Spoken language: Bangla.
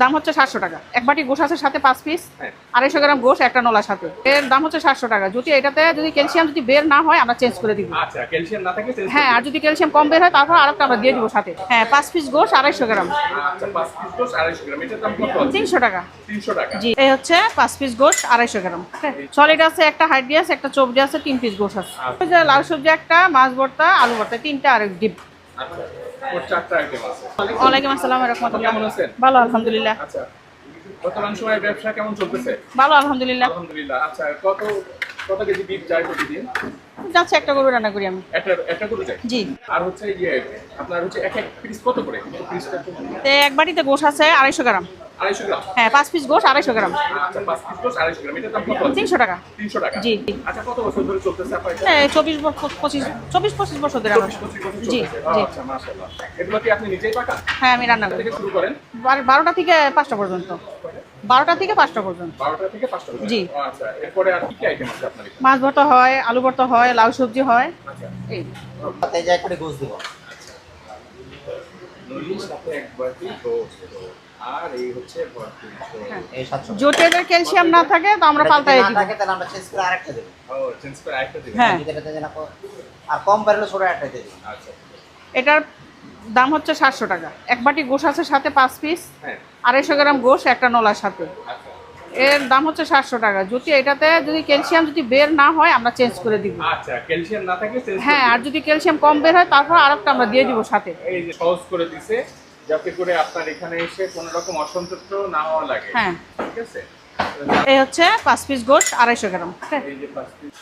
দাম হচ্ছে সাতশো টাকা। এক বাটি গোশ আছে সাথে পাঁচ পিস। আড়াইশো গ্রাম গোশ একটা নলার সাথে। এর দাম হচ্ছে সাতশো টাকা। যদি এটাতে যদি ক্যালসিয়াম যদি বের না হয় আমরা চেঞ্জ করে দিব। আচ্ছা হ্যাঁ আর যদি ক্যালসিয়াম কম বের হয় তারপর আরেকটা আমরা দিয়ে দিব সাথে। হ্যাঁ পাঁচ পিস গোশ আড়াইশো গ্রাম। আচ্ছা পাঁচ পিস গোস আড়াইশো গ্রাম। আছে? তিনশো টাকা। জি এই হচ্ছে পাঁচ পিস গোশ আড়াইশো গ্রাম। সলিড আছে একটা হাড্ডি আছে একটা চবজি আছে তিন পিস গোশ আছে। লাল সবজি একটা মাছ ভর্তা আলু ভর্তা তিনটা আর ডিপ আচ্ছা। ওর চারটা আইটেম আছে। ওয়ালাইকুম আসসালাম রহমতুল্লাহ। কেমন আছেন? ভালো আলহামদুলিল্লাহ। আচ্ছা বর্তমান সময়ে ব্যবসা কেমন চলতেছে? ভালো আলহামদুলিল্লাহ। আলহামদুলিল্লাহ আচ্ছা কত কত কেজি বিফ যায় প্রতিদিন? যাচ্ছে একটা গরু রান্না করি আমি। একটা একটা জি। আর হচ্ছে ইয়ে আপনার হচ্ছে এক এক পিস কত করে? পিসটা তো গোস এক বাটিতে গোশ আছে আড়াইশো গ্রাম। হ্যাঁ পাঁচ পিস গোশ আড়াইশো গ্রাম। আচ্ছা পাঁচ পিস গোস আড়াইশো গ্রাম। এটার দাম কত আছে তিনশো টাকা। তিনশো টাকা। জি। আচ্ছা কত বছর ধরে চলতেছে? হ্যাঁ চব্বিশ বছর পঁচিশ চব্বিশ পঁচিশ বছর ধরে আমার। জি জি। আচ্ছা মাশাআল্লাহ। এগুলো কি আপনি নিজেই পাকান হ্যাঁ আমি রান্না করি। থেকে শুরু করেন। বার- বারোটা থেকে পাঁচটা পর্যন্ত। বারোটা থেকে পাঁচটা পর্যন্ত? জি। আচ্ছা এরপরে আর কি কি আইটেম আছে আপনার এখানে? মাছ ভর্তা হয় আলু ভর্তা হয় লাউ সবজি হয়। আচ্ছা। এই তাতে যাই করে গোস দিব নলির সাথে এক বাটি আর এই হচ্ছে ভর্তি হ্যাঁ। সাতশো ক্যালসিয়াম না থাকে তো আমরা পাল্টাই দিই থাকে তাহলে আমরা চেঞ্জ করে আরেকটা দেব। ও চেঞ্জ করে আরেকটা দেব হ্যাঁ। যেটা যেন আর কম পারলে ছোট একটা দেব। আচ্ছা। এটার দাম হচ্ছে সাতশো টাকা। এক বাটি গোশ আছে সাথে পাঁচ পিস হ্যাঁ। আড়াইশো গ্রাম গোশ একটা নলার সাথে। আচ্ছা। এর দাম হচ্ছে সাতশো টাকা। যদি এটাতে যদি ক্যালসিয়াম যদি বের না হয় আমরা চেঞ্জ করে দিব। আচ্ছা ক্যালসিয়াম না থাকে চেঞ্জ হ্যাঁ আর যদি ক্যালসিয়াম কম বের হয় তারপর আরেকটা আমরা দিয়ে দিব সাথে। এই যে সহজ করে দিছে যাতে করে আপনার এখানে এসে কোনো রকম অসন্তুষ্ট না হওয়া লাগে। হ্যাঁ। ঠিক আছে? এই হচ্ছে পাঁচ পিস গোশ আড়াইশো গ্রাম। হ্যাঁ এই যে পাঁচ পিস।